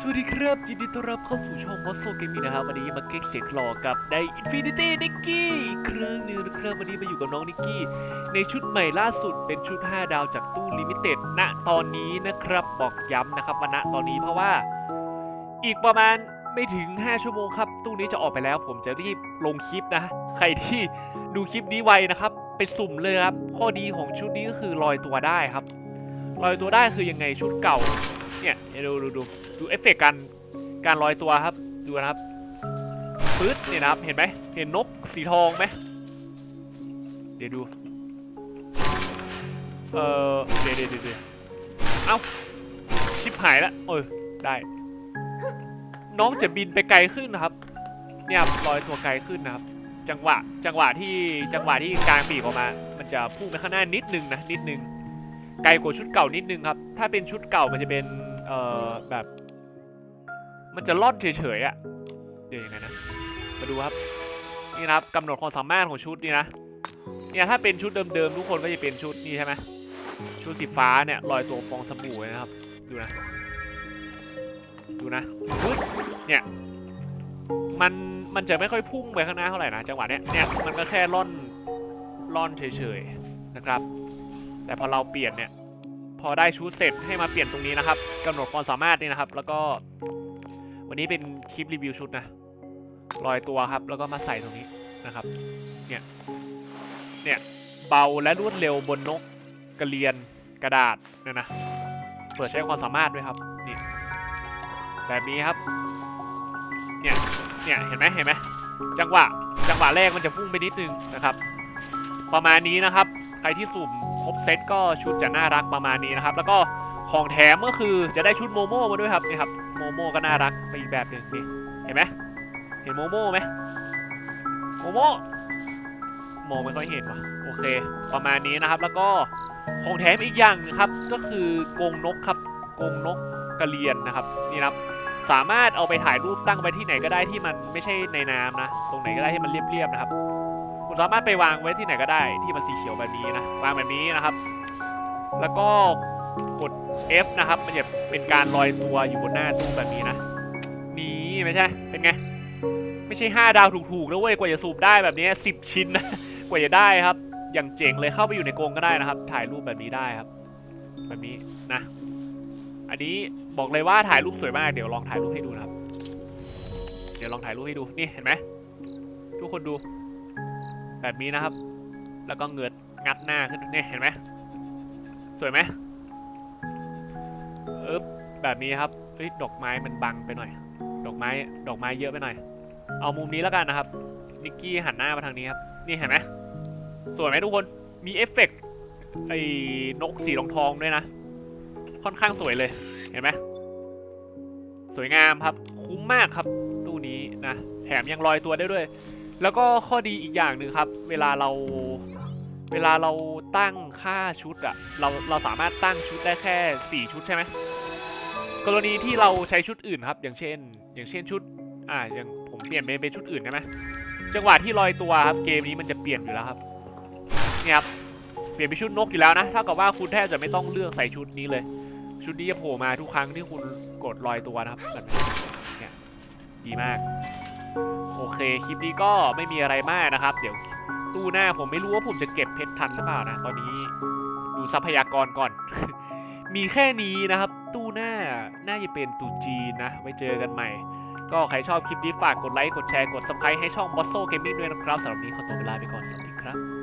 สวัสดีครับยินดีต้อนรับเข้าสู่ช่องมอสโซเกมมิ่นะครับวันนี้มาเก๊กเสียงคลอกับใน Infinity นิกกี้อีกครั้งหนึงนะครับวันนี้มาอยู่กับน้องนิกกี้ ในชุดใหม่ล่าสุดเป็นชุด 5 ดาวจากตู้ลิมิเต็ดณตอนนี้นะครับบอกย้ำนะครับว่าณตอนนี้เพราะว่า อีกประมาณไม่ถึง 5 ชั่วโมงครับ ตู้นี้จะออกไปแล้ว ผมจะรีบลงคลิปนะ ใครที่ดูคลิปนี้ไวนะครับไปสุ่มเลยครับข้อดีของชุดนี้ก็คือลอยตัวได้ครับลอยตัวได้คือยังไงชุดเก่า เนี่ยดูดูดูดูเอฟเฟกต์การการลอยตัวครับ ดูนะครับปื๊ดเนี่ยนะครับ เห็นไหมเห็นนกสีทองไหมเดี๋ยวดู เออเดี๋ยวเดี๋ยวเดี๋ยวเดี๋ยเอ้า ชิบหายละเออได้ น้องจะบินไปไกลขึ้นนะครับ เนี่ยลอยตัวไกลขึ้นนะครับ จังหวะ จังหวะที่จังหวะที่กลางปีกออกมา มันจะพุ่งไปข้างหน้านิดนึงนะนิดนึงไกลกว่าชุดเก่านิดนึงครับ ถ้าเป็นชุดเก่ามันจะเป็น เอ่อแบบ มันจะล่อนเฉยๆอะ่ะเดี๋ยวยังไงนะมาดูครับนี่นะครับกำหนดความสามารถของชุดนี่นะเนี่ยถ้าเป็นชุดเดิมๆทุกคนก็จะเป็นชุดนี้ใช่ไหมชุดสีฟ้าเนี่ยลอยตัวฟองสบู่นะครับ ดูนะ ดูนะเนี่ยมันมันจะไม่ค่อยพุ่งไปข้างหน้าเท่าไหร่นะจังหวะเนี้ยเนี่ยมันก็แค่ล่อนล่อนเฉยๆนะครับ แต่พอเราเปลี่ยนเนี่ย อได้ชุดเสร็จให้มาเปลี่ยนตรงนี้นะครับกำหนดความสามารถนี่นะครับ แล้วก็ วันนี้เป็นคลิปรีวิวชุดนะลอยตัวครับ แล้วก็มาใส่ตรงนี้นะครับ เนี่ย เนี่ยเบาและรวดเร็วบนนกกระเรียนกระดาษเนี่ยนะเปิดใช้ความสามารถด้วยครับนี่แบบนี้ครับ เนี่ย เนี่ยเห็นไหมเห็นไหมจังหวะจังหวะแรกมันจะพุ่งไปนิดนึงนะครับ ประมาณนี้นะครับ รที่สุ่มครบเซตก็ชุดจะน่ารักประมาณนี้นะครับ แล้วก็ของแถมก็คือจะได้ชุดโมโม่มาด้วยครับนี่ครับโมโม่ก็น่ารักไปอีกแบบหนึ่งนี่เห็นไหมเห็นโมโม่ไหมโมโม่มองไม่ค่อยเห็นว่ะโอเค ประมาณนี้นะครับ แล้วก็ของแถมอีกอย่างนึงครับ ก็คือกรงนกครับกรงนกกระเรียนนะครับนี่นะครับสามารถเอาไปถ่ายรูปตั้งไว้ที่ไหนก็ได้ที่มันไม่ใช่ในน้ำนะ ตรงไหนก็ได้ที่มันเรียบๆนะครับ สามารถไปวางไว้ที่ไหนก็ได้ ที่มันสีเขียวแบบนี้นะ วางแบบนี้นะครับ แล้วก็กด F นะครับ มันจะเป็นการลอยตัวอยู่บนหน้าตู้แบบนี้นะ นี่ไม่ใช่ เป็นไง ไม่ใช่ 5 ดาวถูกๆนะเว้ย กว่าจะสูบได้แบบนี้10 ชิ้นนะ กว่าจะได้ครับ อย่างเจ๋งเลยเข้าไปอยู่ในกรงก็ได้นะครับ ถ่ายรูปแบบนี้ได้ครับ แบบนี้นะ อันนี้บอกเลยว่าถ่ายรูปสวยมาก เดี๋ยวลองถ่ายรูปให้ดูนะครับ เดี๋ยวลองถ่ายรูปให้ดู นี่เห็นไหมทุกคนดู แบบนี้นะครับ แล้วก็เงือดงัดหน้าขึ้นเนี่ยเห็นไหมสวยไหมเอ๊บแบบนี้ครับเฮ้ยดอกไม้มันบังไปหน่อย ดอกไม้ดอกไม้เยอะไปหน่อย เอามุมนี้แล้วกันนะครับนิกกี้หันหน้ามาทางนี้ครับนี่เห็นไหมสวยไหมทุกคนมีเอฟเฟกต์ไอ้นกสีทองทองด้วยนะ ค่อนข้างสวยเลยเห็นไหมสวยงามครับ คุ้มมากครับตู้นี้นะแถมยังลอยตัวได้ด้วย แล้วก็ข้อดีอีกอย่างหนึ่งครับ เวลาเราเวลาเราตั้งค่าชุดอะเราเราสามารถตั้งชุดได้แค่ 4 ชุดใช่ไหมกรณีที่เราใช้ชุดอื่นครับ อย่างเช่น อย่างเช่นชุดอ่าอย่างผมเปลี่ยนเป็นเป็นชุดอื่นใช่ไหมจังหวะที่ลอยตัวครับเกมนี้มันจะเปลี่ยนอยู่แล้วครับเนี่ยครับเปลี่ยนเป็นชุดนกอยู่แล้วนะเท่ากับว่าคุณแทบจะไม่ต้องเลือกใส่ชุดนี้เลย ชุดนี้จะโผล่มาทุกครั้งที่คุณกดลอยตัวนะครับแบบนี้เนี่ยดีมาก โอเคคลิปนี้ก็ไม่มีอะไรมากนะครับ เดี๋ยวตู้หน้าผมไม่รู้ว่าผมจะเก็บเพชรทันหรือเปล่านะ ตอนนี้ดูทรัพยากรก่อน มีแค่นี้นะครับ ตู้หน้าน่าจะเป็นตู้จีนนะไว้เจอกันใหม่ ก็ใครชอบคลิปนี้ฝากกดไลค์กดแชร์กดซับสไครต์ให้ช่อง b o s s o Gaming ด้วยนะครับสำหรับนนี้ขอตัวเวลาไปก่อนสวัสดีครับ